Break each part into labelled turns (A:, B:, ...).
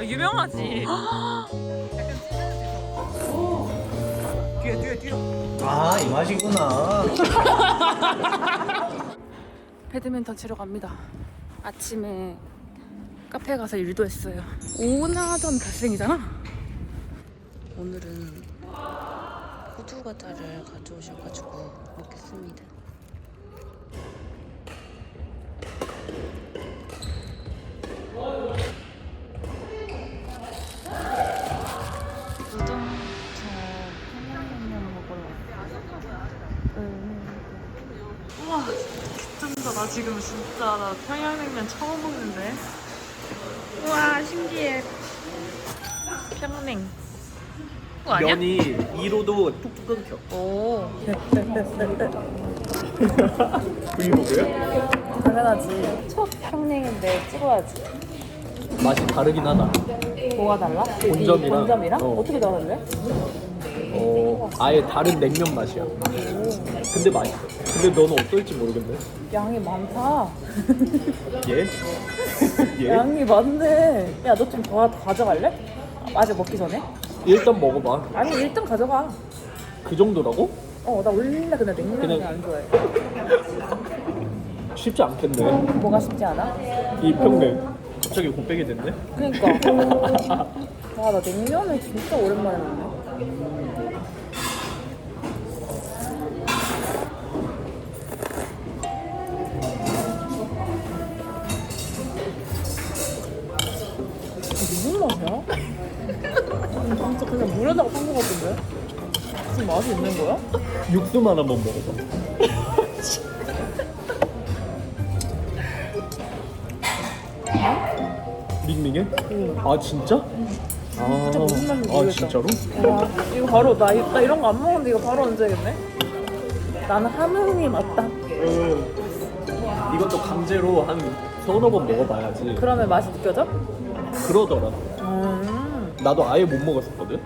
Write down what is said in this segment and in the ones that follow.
A: 아, 유명하지.
B: 뒤에 뒤에 뒤에.
C: 아 이 맛이구나.
A: 배드민턴 치러 갑니다. 아침에 카페 가서 일도 했어요. 오나전 갈생이잖아. 오늘은 호두 과자를 가져오셔가지고 먹겠습니다. 지금 진짜 나 평양냉면 처음 먹는데 우와 신기해 평냉 그거 아니야?
B: 면이 2로도 뚝뚝 끊겨.
A: 오
B: 브이로그야?
A: 당연하지 첫 평냉인데 찍어야지
B: 맛이 다르긴 하다.
A: 뭐가 달라?
B: 본점이랑?
A: 본점이랑?
B: 어.
A: 어떻게 다른데?
B: 어, 아예 다른 냉면 맛이야. 근데 맛있어. 근데 너는 어떨지 모르겠네.
A: 양이 많다
B: 얘? 얘?
A: 양이 많네 야 너 좀 더 가져갈래? 아직 먹기 전에?
B: 일단 먹어봐.
A: 아니 1등 가져가
B: 그 정도라고?
A: 어 나 원래 근데 냉면을
B: 그냥-
A: 안 좋아해
B: 쉽지 않겠네.
A: 뭐가 쉽지 않아?
B: 이 평냉. 갑자기 곱빼기 됐네?
A: 그니까 아나 냉면을 진짜 오랜만에 먹네 그냥 물에다가 탄거 같은데? 무슨 맛이 있는 거야?
B: 육수만 한번 먹어봐. 밍밍해? 아 진짜? 아,
A: 진짜 무슨 말인지
B: 아
A: 모르겠다.
B: 진짜로?
A: 와 이거 바로 나, 이- 나 이런 거 안 먹는데 이거 바로 얹어야겠네 나는 한우이 맞다
B: 이것도 강제로 한 서너 번 먹어봐야지
A: 그러면 맛이 느껴져?
B: 그러더라
A: 음
B: 나도 아예 못 먹었었거든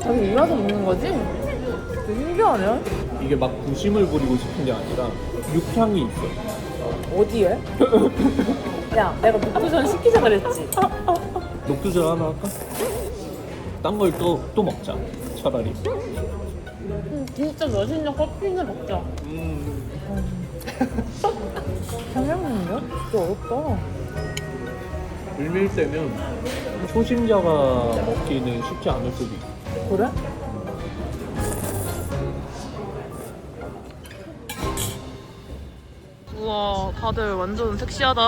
A: 자기 일어서 먹는 거지? 되게 신기하네
B: 이게 막 부심을 부리고 싶은 게 아니라 육향이 있어
A: 어디에? 야 내가 목도전 시키자 그랬지
B: 녹두전 하나 할까? 딴 걸 또 또 먹자. 차라리.
A: 음, 진짜 맛있는 커피는 먹자.
B: 음.
A: 평양냉면? 진짜 어렵다.
B: 을밀대면 초심자가 먹기는 쉽지 않을 수도 있어
A: 그래? 우와 다들 완전 섹시하다.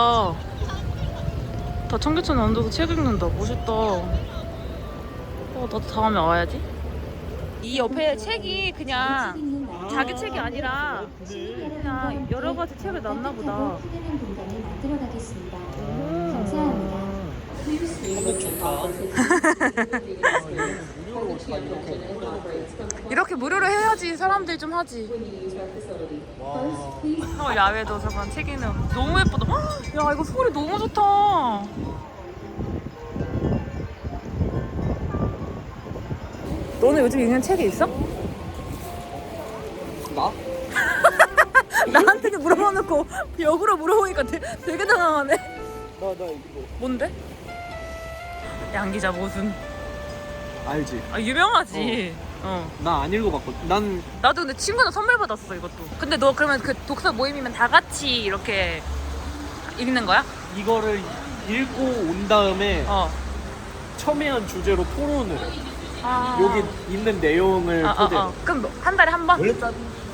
A: 다 청계천에 앉아서 책 읽는다. 멋있다 어 나도 다음에 와야지. 이 옆에 책이 그냥 자기 책이 아니라 그냥 여러 가지 책을 놨나 보다. 이렇게 무료로 해야지 사람들이 좀 하지. 서울 야외 도서관 책이는 너무 예쁘다. 헉, 야 이거 소리 너무 좋다 너는 요즘 읽는 책이 있어?
B: 나?
A: 나한테 물어봐놓고 역으로 물어보니까 되, 되게 당황하네
B: 나, 나 이거
A: 뭔데? 양 기자 무슨
B: 알지?
A: 아 유명하지 어.
B: 나 안 읽어봤거든 난
A: 나도 근데 친구는 선물 받았어 이것도 근데 너 그러면 그 독서 모임이면 다 같이 이렇게 읽는 거야?
B: 이거를 읽고 온 다음에
A: 어
B: 첨예한 주제로 토론을 해.
A: 아.
B: 여기 있는 내용을
A: 아, 아,
B: 토대로
A: 어. 그럼 뭐 한 달에 한 번?
B: 원래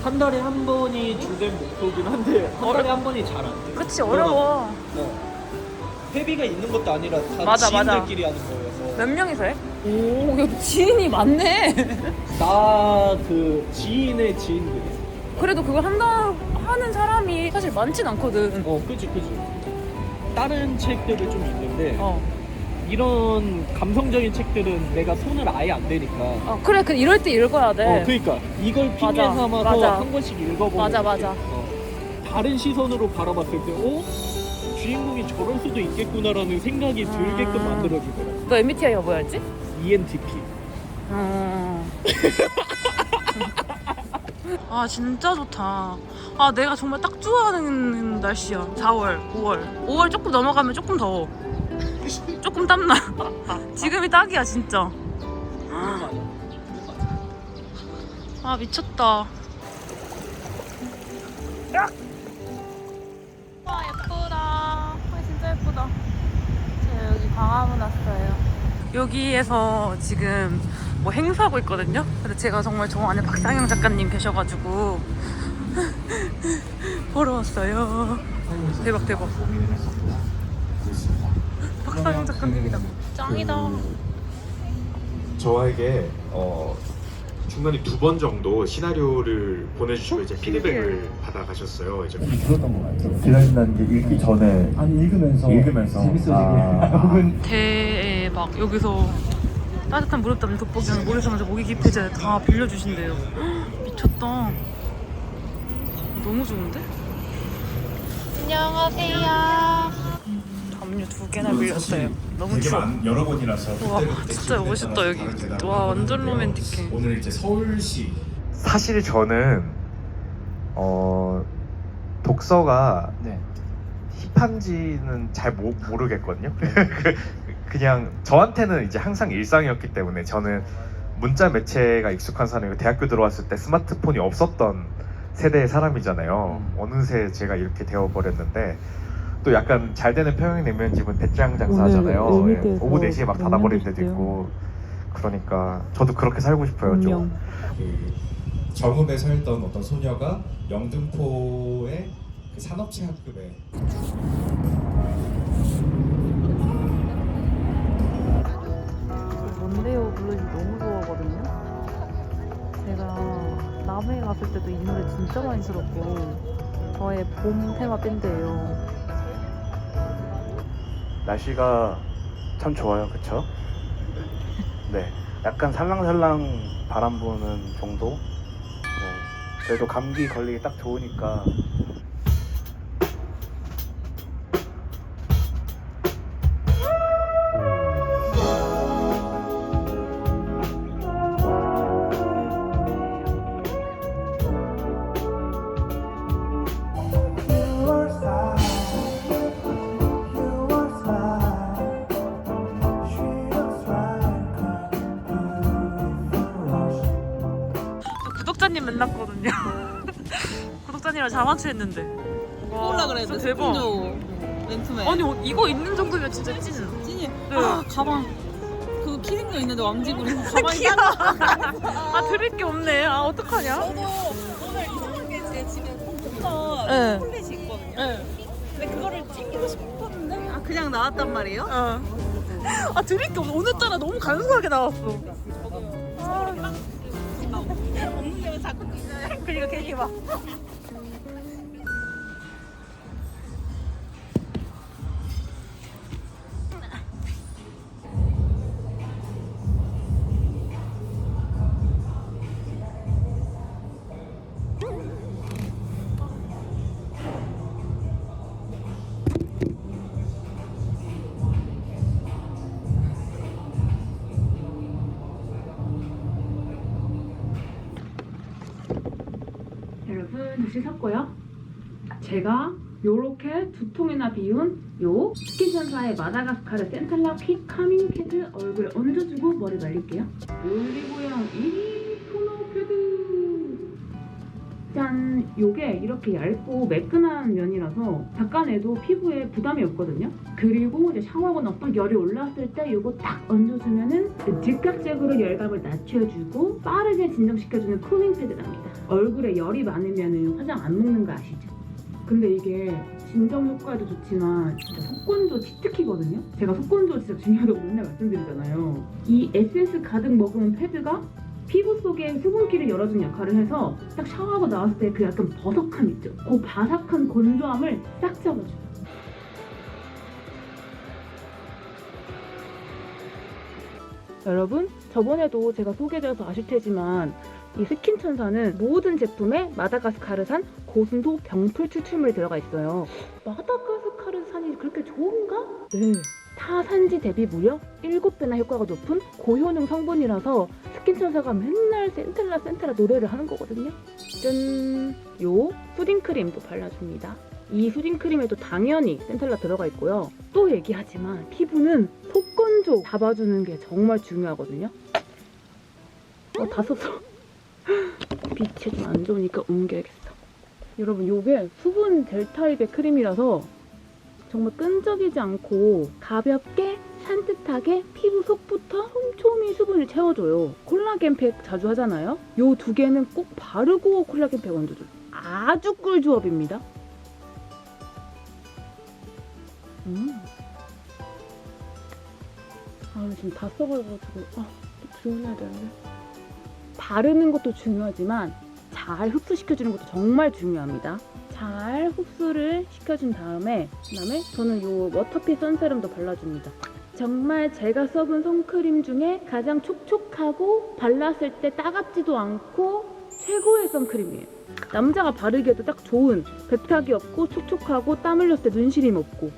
B: 한 달에 한 번이 주된 목표긴 한데 한 달에 한 번이 잘 안 돼.
A: 그치 어려워
B: 어. 회비가 있는 것도 아니라 다
A: 맞아, 맞아.
B: 지인들끼리 하는 거여서
A: 몇 명이서 해? 오 여기 지인이 많네
B: 나 그 지인의 지인들이
A: 그래도 그걸 한다 하는 사람이 사실 많진 않거든
B: 어 그지 그지 다른 책들이 좀 있는데
A: 어.
B: 이런 감성적인 책들은 내가 손을 아예 안 대니까
A: 어 그래 그 이럴 때 읽어야 돼
B: 어 그러니까 이걸 핑계
A: 맞아,
B: 삼아서
A: 맞아.
B: 한 권씩 읽어보는
A: 맞아. 맞아.
B: 어. 다른 시선으로 바라봤을 때 어? 주인공이 저럴 수도 있겠구나라는 생각이 들게끔
A: 아.
B: 만들어주더라.
A: 너 MBTI가 뭐였지?
B: ENTP.
A: 어. 아 진짜 좋다. 아 내가 정말 딱 좋아하는 날씨야. 4월, 5월. 5월 조금 넘어가면 조금 더워. 조금 땀나. 지금이 딱이야 진짜. 아 미쳤다. 와 예쁘다. 아, 진짜 예쁘다. 저 여기 광화문 왔어요. 여기에서 지금 뭐 행사하고 있거든요. 근데 제가 정말 좋아하는 박상영 작가님 계셔가지고 보러 왔어요. 대박 대박. 박상영 작가님이다. 짱이다.
D: 저에게 어, 중간에 두 번 정도 시나리오를 보내주시고 이제 피드백을 받아가셨어요. 이제
E: 들었던 것 같아요. 기다린다는 게 읽기 전에 아니 읽으면서 읽으면서 재밌어지게
B: 아.
E: 혹은
A: 대박 여기서 따뜻한 무릎 담는 돋보기랑 모래사면서 모기 기피제 다 빌려주신대요. 헉, 미쳤다. 너무 좋은데? 안녕하세요. 담요 두 개나 빌렸어요. 너무 추워.
D: 여러 번이라서
A: 와 진짜 멋있다 여기. 와 완전 로맨틱해.
D: 오늘 이제 서울시
F: 사실 저는 어 독서가
B: 네.
F: 힙한지는 잘 모, 모르겠거든요. 그- 그냥 저한테는 이제 항상 일상이었기 때문에 저는 문자 매체가 익숙한 사람이고 대학교 들어왔을 때 스마트폰이 없었던 세대의 사람이잖아요.
B: 음.
F: 어느새 제가 이렇게 되어 버렸는데 또 약간 잘 되는 평양 냉면집은 배짱 장사하잖아요.
A: 오늘
F: 예, 오후 4시에 막 닫아버린 데도
A: 냉면도
F: 있고 그러니까 저도 그렇게 살고 싶어요. 좀.
G: 그 정읍에 살던 어떤 소녀가 영등포의 그 산업체 학급에
A: 뭔데요 블루이 너무 좋아하거든요. 제가 남해 갔을 때도 이 노래 진짜 많이 들었고 저의 봄 테마 밴드예요.
F: 날씨가 참 좋아요, 그쵸? 네, 약간 살랑살랑 바람 부는 정도? 네, 그래도 감기 걸리기 딱 좋으니까
A: 구독자님이랑 자만추했는데.
H: 올라 그랬는데
A: 대박.
H: 스푼조 렌트맨
A: 아니 어, 이거 있는 정도면 진짜 찐.
H: 찐이
A: 네.
H: 아 가방 그 키링도 있는데 왕지구리 가방이 딴
A: 아 드릴 게 없네. 아 어떡하냐?
H: 저도 오늘 이상하게 제 집에 컴퓨터
A: 네.
H: 폴렛이 있거든요
A: 네.
H: 근데 그거를 챙기고 싶었는데 아 그냥 나왔단 말이에요?
A: 어. 아 드릴 게 없어. 오늘따라 너무 간소하게 나왔어.
H: 없는 데만 자꾸
A: 그러니까 괜히 막. 두 통이나 비운 요 스킨션사의 마다가스카르 센탈라 퀵 카밍 패드 얼굴에 얹어주고 머리 말릴게요. 올리브영 1위 토너 패드 짠! 요게 이렇게 얇고 매끈한 면이라서 닦아내도 피부에 부담이 없거든요. 그리고 이제 샤워하고 나서 딱 열이 올라왔을 때 요거 딱 얹어주면은 그 즉각적으로 열감을 낮춰주고 빠르게 진정시켜주는 쿠링 패드랍니다. 얼굴에 열이 많으면 화장 안 먹는 거 아시죠? 근데 이게 진정 효과에도 좋지만 진짜 속건조 치트키거든요? 제가 속건조 진짜 중요하다고 맨날 말씀드리잖아요. 이 에센스 가득 머금은 패드가 피부 속에 수분기를 열어주는 역할을 해서 딱 샤워하고 나왔을 때 그 약간 버석함 있죠? 그 바삭한 건조함을 싹 잡아줘요. 여러분, 저번에도 제가 소개드려서 아실 테지만
I: 이 스킨 천사는 모든 제품에 마다가스카르산 고순도 병풀 추출물이 들어가 있어요. 마다가스카르산이 그렇게 좋은가? 네. 타 산지 대비 무려 7배나 효과가 높은 고효능 성분이라서 스킨 천사가 맨날 센텔라 센텔라 노래를 하는 거거든요. 짠! 요 수딩 크림도 발라줍니다. 이 수딩 크림에도 당연히 센텔라 들어가 있고요. 또 얘기하지만 피부는 속건조 잡아주는 게 정말 중요하거든요. 어, 다 썼어. 빛이 좀 안 좋으니까 옮겨야겠어. 여러분, 요게 수분 젤 타입의 크림이라서 정말 끈적이지 않고 가볍게 산뜻하게 피부 속부터 촘촘히 수분을 채워줘요. 콜라겐 팩 자주 하잖아요. 요 두 개는 꼭 바르고 콜라겐 팩 얹어줘요. 아주 꿀조합입니다. 음. 아, 지금 다 써버려가지고, 아, 또 지워놔야 되는데. 바르는 것도 중요하지만 잘 흡수시켜주는 것도 정말 중요합니다. 잘 흡수를 시켜준 다음에 그다음에 저는 이 워터피 선세럼도 발라줍니다. 정말 제가 써본 선크림 중에 가장 촉촉하고 발랐을 때 따갑지도 않고 최고의 선크림이에요. 남자가 바르기에도 딱 좋은 백탁이 없고 촉촉하고 땀 흘렸을 때 눈시림 없고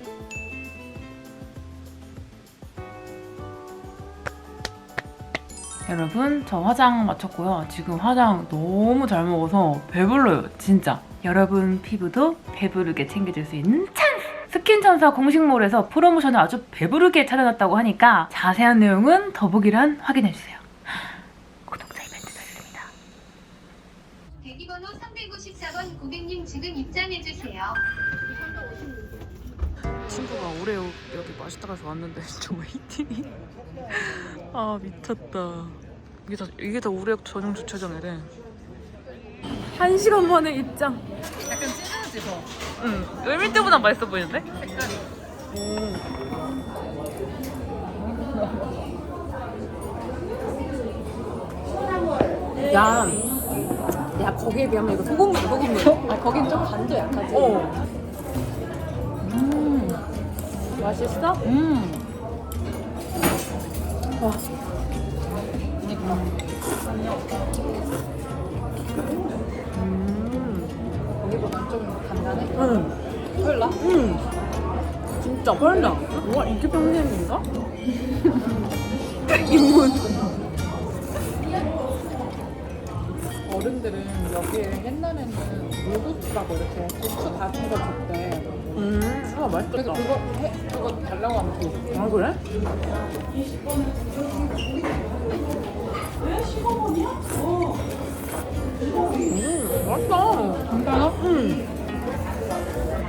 I: 여러분 저 화장 마쳤고요. 지금 화장 너무 잘 먹어서 배불러요. 진짜. 여러분 피부도 배부르게 챙겨줄 수 있는 찬스! 스킨천사 공식몰에서 프로모션을 아주 배부르게 찾아놨다고 하니까 자세한 내용은 더보기란 확인해주세요. 구독자 이벤트도 있습니다.
J: 대기번호 354번 고객님 지금 입장해주세요.
I: 친구가 오레오 여기 해서 왔는데 저 웨이팅이 아 미쳤다 이게 다 이게 다 오레오 전용 주차장이래 한 시간 만에 입장
K: 약간 진하지 더.
I: 응 열밀 때보다 맛있어 보이는데?
K: 야, 야 거기에 비하면 이거 소금물 소금물. 아 거긴 좀 간도 약하지.
I: 어. 음. 맛있어? 음.
K: 거기보다 좀 간단해.
I: 응.
K: 헐라?
I: 응. 진짜 펄나. 와 이게 평생인가? 이문.
K: 어른들은 여기에 옛날에는 물고추라고 이렇게 고추 다진 거 줬대.
I: 음. 아 맛있겠다.
K: 그거 해 그거 달라고 하면 줘.
I: 아 그래? 음, 맛있다.
K: 괜찮아?
I: 음.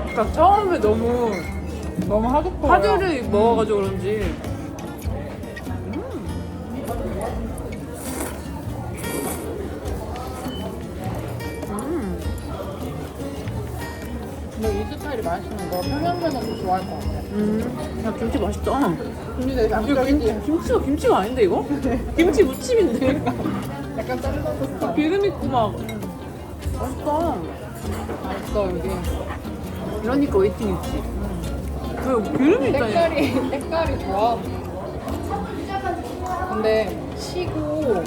I: 그러니까 처음에 너무
K: 너무 하드코어.
I: 파즈를 먹어가지고 그런지.
K: 근데 이 스타일이 맛있는 거 평양면허도 좋아할 것 같아.
I: 음. 야 김치 맛있다.
K: 근데
I: 이거
K: 양쪽이지.
I: 김치가 김치가 아닌데 이거? 김치 무침인데.
K: 약간 잘라서
I: 기름 있고 막. 맛있다.
K: 맛있어 여기.
I: 이러니까 웨이팅 있지. 그 기름이 있다니까.
K: 색깔이 색깔이 좋아. 근데 시고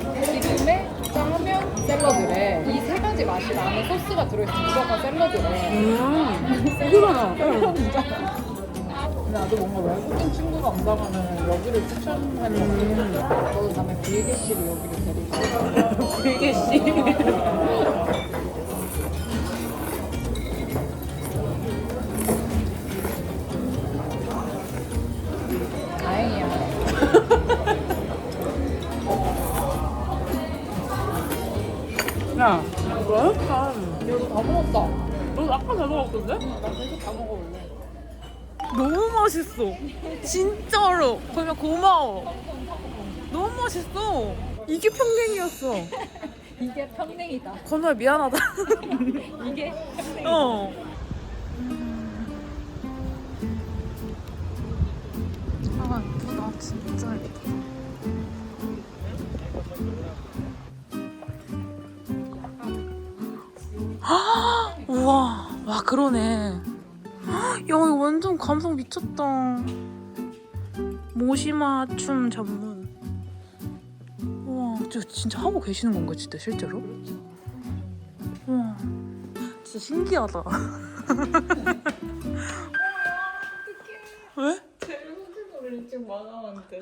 K: 샐러드래. 이 세 가지 맛이 나는 소스가 들어있어. 무조건 샐러드래.
I: 음. 그러나.
K: 근데 나도 뭔가 외국인 친구가 온다면은 여기를 추천할 것 같아. 너도 다음에 빌게시를 여기를 데리고.
I: 빌게씨. 잘 먹었던데?
K: 나 계속 다 먹어볼래.
I: 너무 맛있어. 진짜로. 그러면 고마워. 너무 맛있어. 이게 평냉이었어.
K: 이게 평냉이다.
I: 건우야 미안하다.
K: 이게
I: 어. 아 예쁘다 진짜 예쁘다. 우와 와 그러네. 야 이거 완전 감성 미쳤다. 모시마 춤 전문. 우와
A: 진짜 진짜 하고 계시는 건가 진짜 실제로? 와 진짜 신기하다. 왜?
H: 제일 소중한 일찍 만화한테.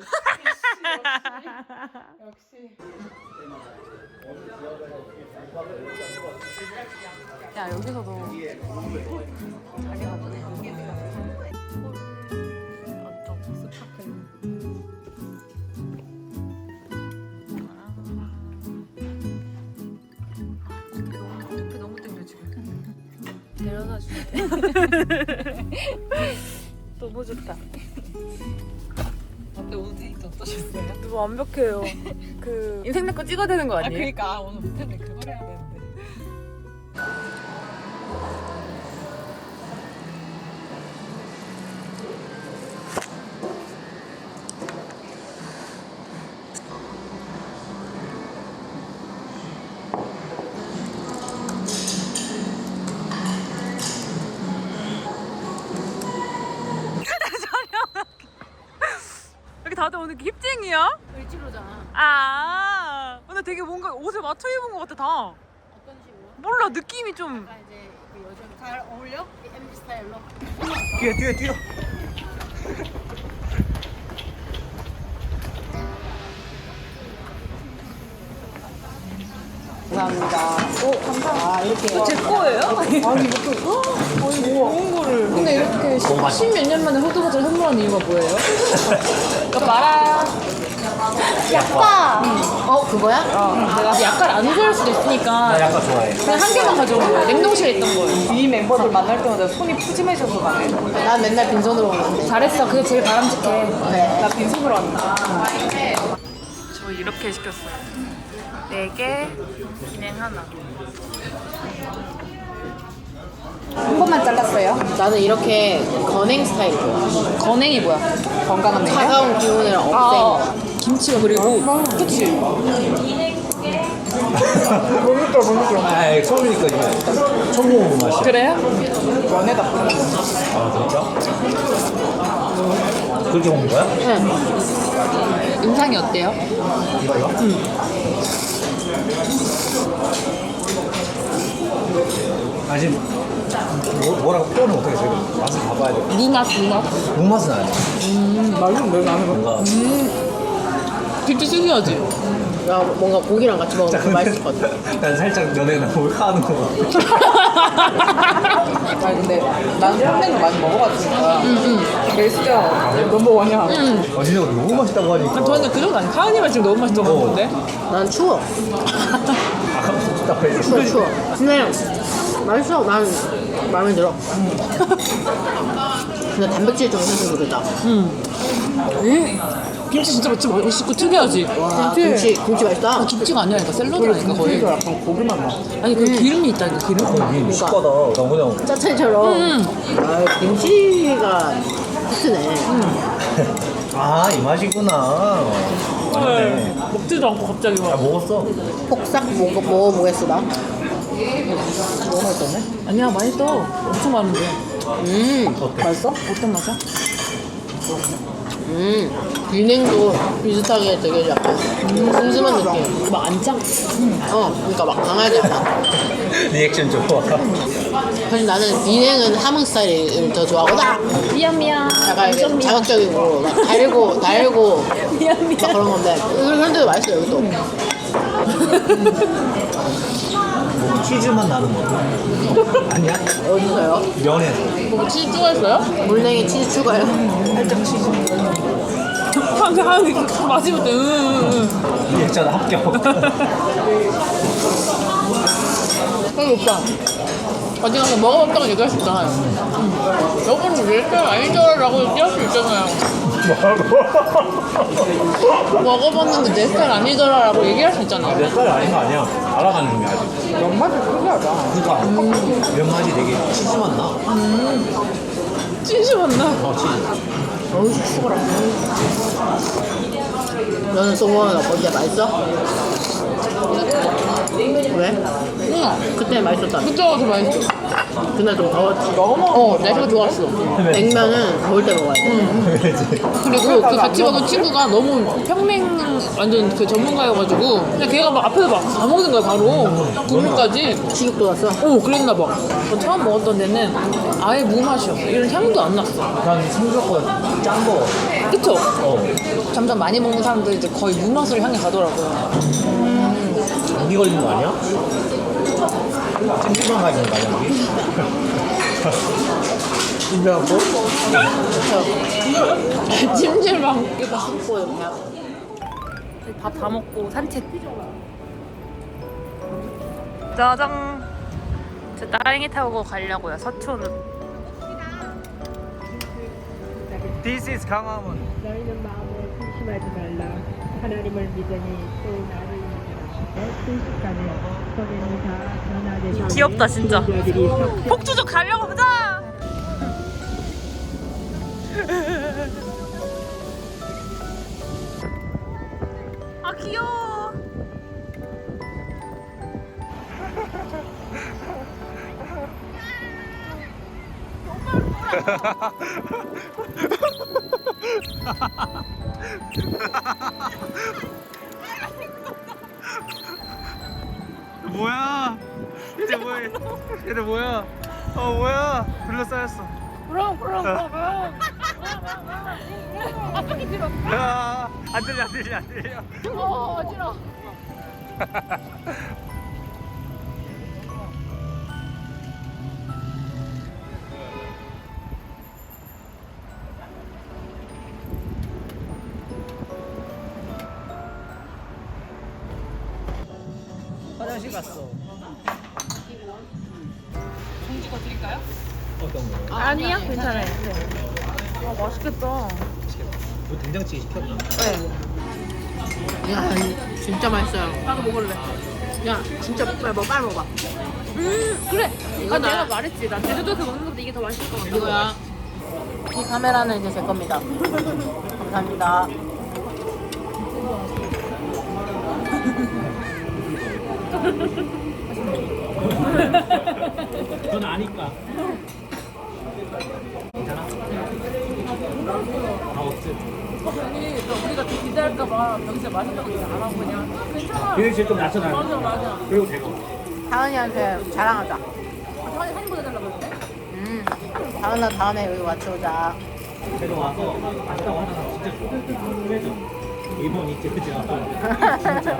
H: 역시.
A: 야 여기서도 자기가 보네. 어쩜 스파클. 데려다 줄게. 너무 좋다. 완벽해요. 그 인생 내거 찍어야 되는
H: 거아
A: 아니에요?
H: 그러니까 아, 오늘 못했네 그걸 해야 되는데.
A: 여기 다들 오늘 힙쟁이야?
H: 아
A: 근데 되게 뭔가 옷을 맞춰 입은 것 같아 다.
H: 어떤 식으로?
A: 몰라 느낌이 좀.
H: 약간 이제 그 요즘 잘 어울려? MZ 스타일로.
C: 뒤에 뒤에 뒤에.
A: 제 거예요? 아니 이것도 아니 좋은 거를.
H: 근데 이렇게 십몇 년 만에 호두과자를 선물하는 이유가 뭐예요?
A: 이거 말아요.
H: 약과. 어 그거야? 내가 약간 안 좋아할 수도 있으니까
C: 약간 좋아해.
H: 그냥 한 개만 가져온 거예요. 냉동실에 있던 거예요.
A: 이 멤버들 만날 때마다 손이 푸짐해져서 가네.
H: 난 맨날 빈손으로 오는데. 잘했어. 그게 제일 바람직해. 네.
A: 나 빈손으로 왔다. 저 이렇게 시켰어요. 네 개, 진행 하나.
H: 한 번만 잘랐어요. 나는 이렇게 건행 스타일 좋아. 건행이 뭐야? 건강한 냉면? 차가운 기운을 없앤 거. 김치가 그리고 그치?
C: 아 처음이니까 이거 처음 맛이야.
A: 그래요?
C: 그렇게 먹는 거야?
H: 응. 인상이 어때요?
C: 아직 뭐, 뭐라고 표현을 못하겠어. 맛을 봐봐야 돼.
H: 누맛 누맛.
C: 무맛은 아니야.
A: 맛은 왜 나는 거?
C: 뭔가
H: 진짜 신기하지? 야 뭔가 고기랑 같이 먹으면 맛있을 것 같아.
C: 난 살짝 연예가 몰카하는 거 같아.
A: 아니 근데 난 현대는 많이 먹어봤으니까 베스트가 넘버원이야.
C: 아 진짜 너무 맛있다고 하니까.
A: 저는 그 정도 아니야. 카은이만 지금 너무 맛있다고 하는데.
H: 난 추워.
C: 했어.
H: 추워 추워. 근데 맛있어. 난 마음에 들어. 근데 단백질 좀 있어서 그러다.
A: 김치 진짜 맛있, 맛있고 특이하지.
H: 와 김치 김치 맛있다.
A: 김치가 아니라니까 샐러드라니까 거의.
C: 약간 고기만 나.
A: 아니 그 기름이 있다니까 기름.
C: 이 식거다. 나 그냥
H: 짜차이처럼. 아 김치가 히트네.
C: 아 이 맛이구나. 맞네.
A: 먹지도 않고 갑자기
C: 아
A: 막.
C: 먹었어.
H: 폭삭 먹어 먹어보겠어 나.
C: 너무 맛있었네.
A: 아니야 맛있어. 엄청 많은데.
H: 음.
A: 맛있어? 어떤 맛이야?
H: 음, 비냉도 비슷하게 되게 약간 슴슴한 느낌.
A: 막안 짜?
H: 어, 그러니까 막 강하지 않아.
C: 리액션 좋아.
H: 사실 나는 비냉은 함흥 스타일을 더 좋아하거든.
A: 미안 미안.
H: 약간 이게 자극적이고 막 달고 달고
A: 미안
H: 막 그런 건데 그런데도 맛있어요 이것도.
C: 뭐 치즈만 나는 거. 아니야?
H: 어디서요?
C: 면에서.
A: 뭐 치즈 추가했어요?
H: 물냉에 치즈 추가요?
A: 그 마지막 때. 응, 응, 응.
C: 리액션 합격.
A: 형이 오빠. 어디 가서 먹어봤다고 얘기할 수 있잖아요. 응. 여러분 왜 이렇게 아니죠라고 얘기할 수 있잖아요. 먹어봤는데 내 스타일 아니더라라고 얘기할 수 있잖아요.
C: 내 스타일 아닌 거 아니야. 알아가는 중이야 아직.
A: 연맛이 특이하다.
C: 그러니까 면 맛이 되게 치즈만 나.
A: 찐시 맞나?
C: 어 치즈.
H: 어우 추가라. 너는 소모나 어디야 맛있어?
A: 응.
H: 그때 맛있었다.
A: 그때가 더 맛있어.
H: 그날 좀 더웠지. 어, 날씨가 좋았어. 냉면은 더울 때 먹어야 돼. 그리고 그 같이 가던 친구가 너무 평냉 완전 그 전문가여가지고 그냥 걔가 막 앞에서 막 다 먹는 거야 바로 국물까지 식욕 돋았어? 어 그랬나 봐 저 처음 먹었던 데는 아예 무맛이었어 이런 향도 안 났어
C: 난 생각보다 짠 거.
H: 그쵸? 점점 많이 먹는 사람들 이제 거의 무맛으로 향해 가더라고요
C: 감기 걸리는 거 아니야? 찜질방 가는 거 아니야? 우리? 찜질하고?
H: 찜질방 이거 숨고요 그냥
A: 밥다 먹고 산책. 짜장. 저 따릉이 타고 가려고요. 서촌으로.
C: This is 강화문.
L: 너희는 마음을 심심하지 말라. 하나님을 믿으니 또 나를
A: 귀엽다 진짜.
L: 석
A: 폭주족 가려고 보자. 아 귀여워.
C: 뭐야? 이제 뭐야? 이제 뭐야? 어 뭐야? 둘러싸였어.
A: 그럼 그럼 그럼.
C: 야, 안 들려 안 들려 안 들려.
A: 어 어지러.
H: 맛있어요
A: 나도 먹을래.
H: 야 진짜 빨리 먹어 빨리 먹어
A: 음 그래. 아
H: 이거다.
A: 내가 말했지. 나 제주도에서 먹는 것보다 이게 더 맛있을 것 같아.
H: 이거야 이 카메라는 이제 제 겁니다 감사합니다
C: 넌 아니까. 괜찮아? 다 없지.
A: 아니 우리가 좀 기대할까봐 여기서 맛있다고 얘기 안 하고 그냥 괜찮아.
C: 그게 지금 좀 낮춰놔.
A: 맞아 맞아.
C: 그리고 되고.
H: 다은이한테 자랑하자
A: 사진 사진 보내달라고 했대.
H: 음 다은아 다음에 여기 맞춰오자
C: 제가 와서 맛있다고 하는 사람 진짜 좋아. 그래서 일본 있지 그치? 진짜.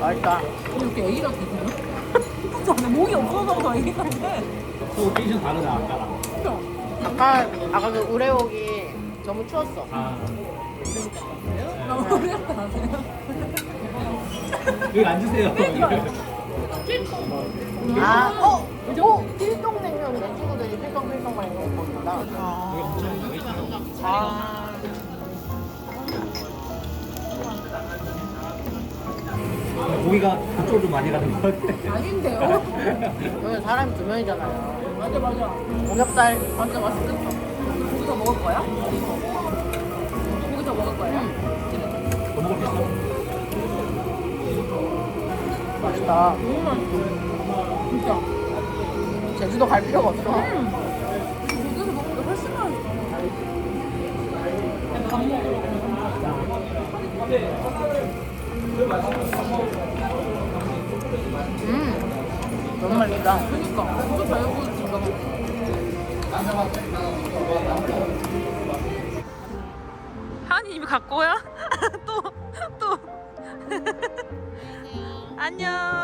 H: 맛있다
A: 이렇게 애기 같 아. 진짜 근데 목이 없어서 더 같아.
C: 또 텐션 다르다 아까랑.
H: 아까 아까 그 우레옥이 너무 추웠어
C: 아. 여기 앉으세요.
H: 아 어? 어? 필동 냉면 내 친구들이 필동 필동 막 이런 거 먹는다 아
C: 고기가 그쪽으로 좀 많이 가는 것 같아.
A: 아닌데요?
H: 여기 사람이 두 명이잖아요
A: 맞아 맞아.
H: 오겹살
A: 완전 맛있겠다. 고기 더 먹을 거야? 고기 더 먹을 거야?
C: 더 먹을 수 있어?
H: 맛있다
A: 너무 맛있어. 진짜.
H: 제주도 갈 필요가 없어
A: 고기에서 먹는 게 훨씬 맛있어. 밥 먹으러
H: 음 너무 맛있다
A: 그니까 진짜 잘 보여준다. 하은이 이미 갖고 야? 또 또. 안녕.